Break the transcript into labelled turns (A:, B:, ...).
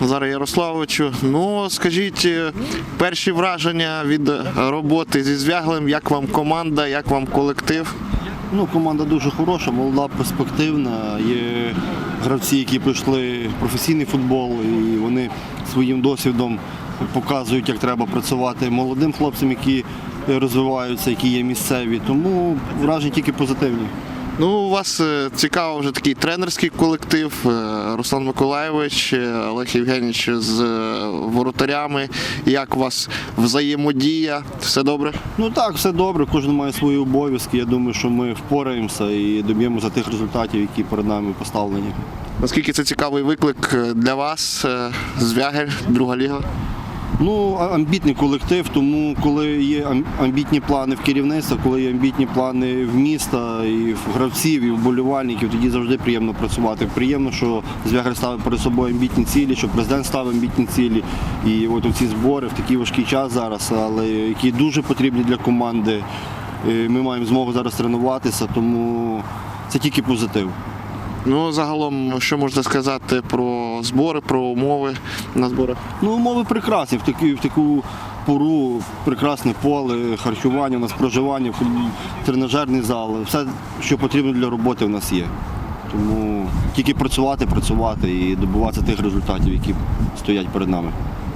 A: Назару Ярославовичу. Ну, скажіть, е, перші враження від роботи зі звяглим, як вам команда, як вам колектив?
B: Ну, команда дуже хороша, молода, перспективна. Є гравці, які пройшли професійний футбол, і вони своїм досвідом показують, як треба працювати молодим хлопцям, які розвиваються, які є місцеві. Тому враження тільки позитивні.
A: Ну, у вас е, цікаво вже такий тренерський колектив. е, Руслан Миколаєвич, е, Олег Євгенійович з воротарями. Як у вас взаємодія? Все добре?
B: Ну так, все добре, кожен має свої обов'язки. Я думаю, що ми впораємося і доб'ємося тих результатів, які перед нами поставлені.
A: Наскільки це цікавий виклик для вас? Звягель, друга ліга?
B: Ну, амбітний колектив, тому коли є амбітні плани в керівництва, коли є амбітні плани в міста, і в гравців, і вболівальників, тоді завжди приємно працювати. Приємно, що Звягель ставить перед собою амбітні цілі, що президент ставив амбітні цілі. І от ці збори в такий важкий час зараз, але які дуже потрібні для команди. Е, Ми маємо змогу зараз тренуватися, тому це тільки позитив.
A: Ну, загалом, що можна сказати про збори, про умови на зборах?
B: Ну, умови прекрасні. В таку, в таку пору прекрасне поле, харчування, у нас проживання, тренажерний зал. Все, що потрібно для роботи, в нас є. Тому тільки працювати, працювати і добуватися тих результатів, які стоять перед нами.